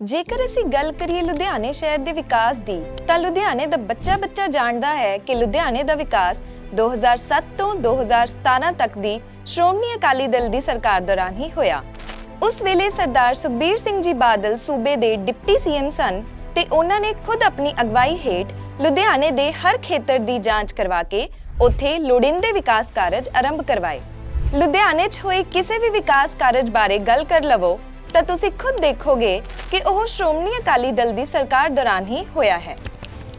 ਜੇਕਰ ਅਸੀਂ ਗੱਲ ਕਰੀਏ ਲੁਧਿਆਣੇ ਸ਼ਹਿਰ ਦੇ ਵਿਕਾਸ ਦੀ, ਤਾਂ ਲੁਧਿਆਣੇ ਦਾ ਬੱਚਾ-ਬੱਚਾ ਜਾਣਦਾ ਹੈ ਕਿ ਲੁਧਿਆਣੇ ਦਾ ਵਿਕਾਸ 2007 ਤੋਂ 2017 ਤੱਕ ਦੀ ਸ਼੍ਰੋਮਣੀ ਅਕਾਲੀ ਦਲ ਦੀ ਸਰਕਾਰ ਦੌਰਾਨ ਹੀ ਹੋਇਆ। ਉਸ ਵੇਲੇ ਸਰਦਾਰ ਸੁਖਬੀਰ ਸਿੰਘ ਜੀ ਬਾਦਲ ਸੂਬੇ ਦੇ ਡਿਪਟੀ ਸੀਐਮ ਸਨ ਤੇ ਉਹਨਾਂ ਨੇ ਖੁਦ ਆਪਣੀ ਅਗਵਾਈ ਹੇਠ ਲੁਧਿਆਣੇ ਦੇ ਹਰ ਖੇਤਰ ਦੀ ਜਾਂਚ ਕਰਵਾ ਕੇ ਉੱਥੇ ਲੋੜੀਂਦੇ ਵਿਕਾਸ ਕਾਰਜ ਆਰੰਭ ਕਰਵਾਏ। ਲੁਧਿਆਣੇ 'ਚ ਹੋਏ ਕਿਸੇ ਵੀ ਵਿਕਾਸ ਕਾਰਜ ਬਾਰੇ ਗੱਲ ਕਰ ਲਵੋ ਤਾਂ ਤੁਸੀਂ ਖੁਦ ਦੇਖੋਗੇ ਕਿ ਉਹ ਸ਼੍ਰੋਮਣੀ ਅਕਾਲੀ ਦਲ ਦੀ ਸਰਕਾਰ ਦੌਰਾਨ ਹੀ ਹੋਇਆ ਹੈ।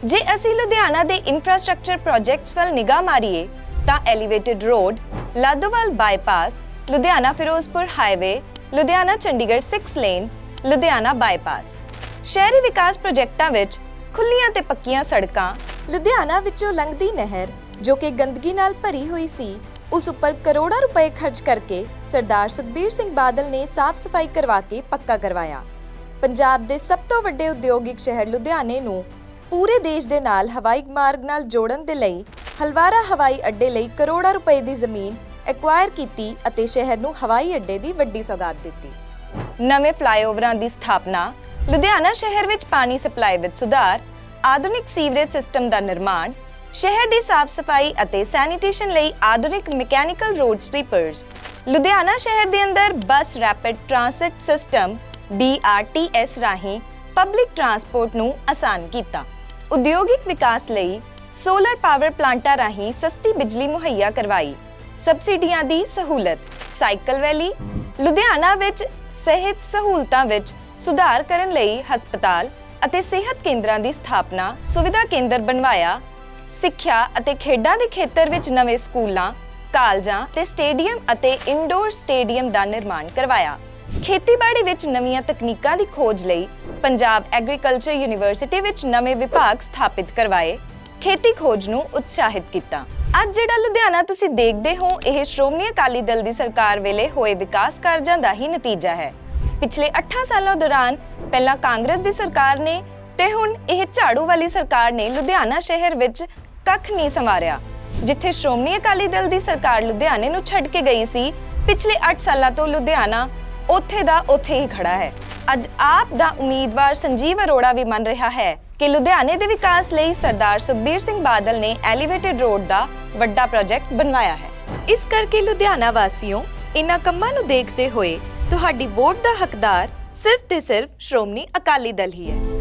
ਜੇ ਅਸੀਂ ਲੁਧਿਆਣਾ ਦੇ ਇਨਫਰਾਸਟ੍ਰਕਚਰ ਪ੍ਰੋਜੈਕਟਸ ਵੱਲ ਨਿਗਾਹ ਮਾਰੀਏ, ਤਾਂ elevated road Ladowal bypass Ludhiana Firozpur highway Ludhiana Chandigarh 6 lane Ludhiana bypass ਸ਼ਹਿਰੀ ਵਿਕਾਸ ਪ੍ਰੋਜੈਕਟਾਂ ਵਿੱਚ ਖੁੱਲੀਆਂ ਤੇ ਪੱਕੀਆਂ ਸੜਕਾਂ ਲੁਧਿਆਣਾ ਵਿੱਚੋਂ ਲੰਘਦੀ ਨਹਿਰ, ਜੋ ਕਿ ਗੰਦਗੀ ਨਾਲ ਭਰੀ ਹੋਈ ਸੀ ਉਸ ਉੱਪਰ ਕਰੋੜਾਂ ਰੁਪਏ ਖਰਚ ਕਰਕੇ ਸਰਦਾਰ ਸੁਖਬੀਰ ਸਿੰਘ ਬਾਦਲ ਨੇ ਸਾਫ਼ ਸਫ਼ਾਈ ਕਰਵਾ ਕੇ ਪੱਕਾ ਕਰਵਾਇਆ। ਪੰਜਾਬ ਦੇ ਸਭ ਤੋਂ ਵੱਡੇ ਉਦਯੋਗਿਕ ਸ਼ਹਿਰ ਲੁਧਿਆਣੇ ਨੂੰ ਪੂਰੇ ਦੇਸ਼ ਦੇ ਨਾਲ ਹਵਾਈ ਮਾਰਗ ਨਾਲ ਜੋੜਨ ਦੇ ਲਈ ਹਲਵਾਰਾ ਹਵਾਈ ਅੱਡੇ ਲਈ ਕਰੋੜਾਂ ਰੁਪਏ ਦੀ ਜ਼ਮੀਨ ਐਕਵਾਇਰ ਕੀਤੀ ਅਤੇ ਸ਼ਹਿਰ ਨੂੰ ਹਵਾਈ ਅੱਡੇ ਦੀ ਵੱਡੀ ਸੌਗਾਤ ਦਿੱਤੀ। ਨਵੇਂ ਫਲਾਈਓਵਰਾਂ ਦੀ ਸਥਾਪਨਾ, ਲੁਧਿਆਣਾ ਸ਼ਹਿਰ ਵਿੱਚ ਪਾਣੀ ਸਪਲਾਈ ਵਿੱਚ ਸੁਧਾਰ, ਆਧੁਨਿਕ ਸੀਵਰੇਜ ਸਿਸਟਮ ਦਾ ਨਿਰਮਾਣ ਸ਼ਹਿਰ ਦੀ ਸਾਫ਼ ਸਫ਼ਾਈ ਅਤੇ ਸੈਨੀਟੇਸ਼ਨ ਲਈ ਆਧੁਨਿਕ ਮਕੈਨੀਕਲ ਰੋਡ ਸਵੀਪਰਸ। ਲੁਧਿਆਣਾ ਸ਼ਹਿਰ ਦੇ ਅੰਦਰ bus rapid transit system BRTS ਰਾਹੀਂ ਪਬਲਿਕ ਟਰਾਂਸਪੋਰਟ ਨੂੰ ਆਸਾਨ ਕੀਤਾ। ਉਦਯੋਗਿਕ ਵਿਕਾਸ ਲਈ ਸੋਲਰ ਪਾਵਰ ਪਲਾਂਟਾਂ ਰਾਹੀਂ ਸਸਤੀ ਬਿਜਲੀ ਮੁਹੱਈਆ ਕਰਵਾਈ। ਸਬਸਿਡੀਆਂ ਦੀ ਸਹੂਲਤ, ਸਾਈਕਲ ਵੈਲੀ, ਲੁਧਿਆਣਾ ਵਿੱਚ ਸਿਹਤ ਸਹੂਲਤਾਂ ਵਿੱਚ ਸੁਧਾਰ ਕਰਨ ਲਈ ਹਸਪਤਾਲ ਅਤੇ ਸਿਹਤ ਕੇਂਦਰਾਂ ਦੀ ਸਥਾਪਨਾ, ਸੁਵਿਧਾ ਕੇਂਦਰ ਬਣਵਾਇਆ ਸਿੱਖਿਆ ਅਤੇ ਖੇਡਾਂ ਦੇ ਖੇਤਰ ਵਿੱਚ ਨਵੇਂ ਸਕੂਲਾਂ, ਕਾਲਜਾਂ ਤੇ ਸਟੇਡੀਅਮ ਅਤੇ ਇਨਡੋਰ ਸਟੇਡੀਅਮ ਦਾ ਨਿਰਮਾਣ ਕਰਵਾਇਆ। ਖੇਤੀਬਾੜੀ ਵਿੱਚ ਨਵੀਆਂ ਤਕਨੀਕਾਂ ਦੀ ਖੋਜ ਲਈ ਪੰਜਾਬ ਐਗਰੀਕਲਚਰ ਯੂਨੀਵਰਸਿਟੀ ਵਿੱਚ ਨਵੇਂ ਵਿਭਾਗ ਸਥਾਪਿਤ ਕਰਵਾਏ। ਖੇਤੀ ਖੋਜ ਨੂੰ ਉਤਸ਼ਾਹਿਤ ਕੀਤਾ। ਅੱਜ ਜਿਹੜਾ ਲੁਧਿਆਣਾ ਤੁਸੀਂ ਦੇਖਦੇ ਹੋ, ਇਹ ਸ਼੍ਰੋਮਣੀ ਅਕਾਲੀ ਦਲ ਦੀ ਸਰਕਾਰ ਵੇਲੇ ਹੋਏ ਵਿਕਾਸ ਕਾਰਜਾਂ ਦਾ ਹੀ ਨਤੀਜਾ ਹੈ। ਪਿਛਲੇ 8 ਸਾਲਾਂ ਦੌਰਾਨ ਪਹਿਲਾਂ ਕਾਂਗਰਸ ਦੀ ਸਰਕਾਰ ਨੇ ਤੇ ਹੁਣ ਇਹ ਝਾੜੂ ਵਾਲੀ ਸਰਕਾਰ ਨੇ ਲੁਧਿਆਣਾ ਸ਼ਹਿਰ ਵਿੱਚ ਕੱਖ ਨਹੀਂ ਸੰਵਾਰਿਆ, ਜਿੱਥੇ ਸ਼੍ਰੋਮਣੀ ਅਕਾਲੀ ਦਲ ਦੀ ਸਰਕਾਰ ਲੁਧਿਆਣੇ ਨੂੰ ਛੱਡ ਕੇ ਗਈ ਸੀ, ਪਿਛਲੇ 8 ਸਾਲਾਂ ਤੋਂ ਲੁਧਿਆਣਾ ਉੱਥੇ ਦਾ ਉੱਥੇ ਹੀ ਖੜਾ ਹੈ। ਅੱਜ ਆਪ ਦਾ ਉਮੀਦਵਾਰ ਸੰਜੀਵ ਅਰੋੜਾ ਵੀ ਮੰਨ ਰਿਹਾ ਹੈ ਕਿ ਲੁਧਿਆਣੇ ਦੇ ਵਿਕਾਸ ਲਈ ਸਰਦਾਰ ਸੁਖਬੀਰ ਸਿੰਘ ਬਾਦਲ ਨੇ ਐਲੀਵੇਟਡ ਰੋਡ ਦਾ ਵੱਡਾ ਪ੍ਰੋਜੈਕਟ ਬਣਵਾਇਆ ਹੈ। ਇਸ ਕਰਕੇ ਲੁਧਿਆਣਾ ਵਾਸੀਓ, ਇਨ੍ਹਾਂ ਕੰਮਾਂ ਨੂੰ ਦੇਖਦੇ ਹੋਏ ਤੁਹਾਡੀ ਵੋਟ ਦਾ ਹੱਕਦਾਰ ਸਿਰਫ ਤੇ ਸਿਰਫ ਸ਼੍ਰੋਮਣੀ ਅਕਾਲੀ ਦਲ ਹੀ ਹੈ।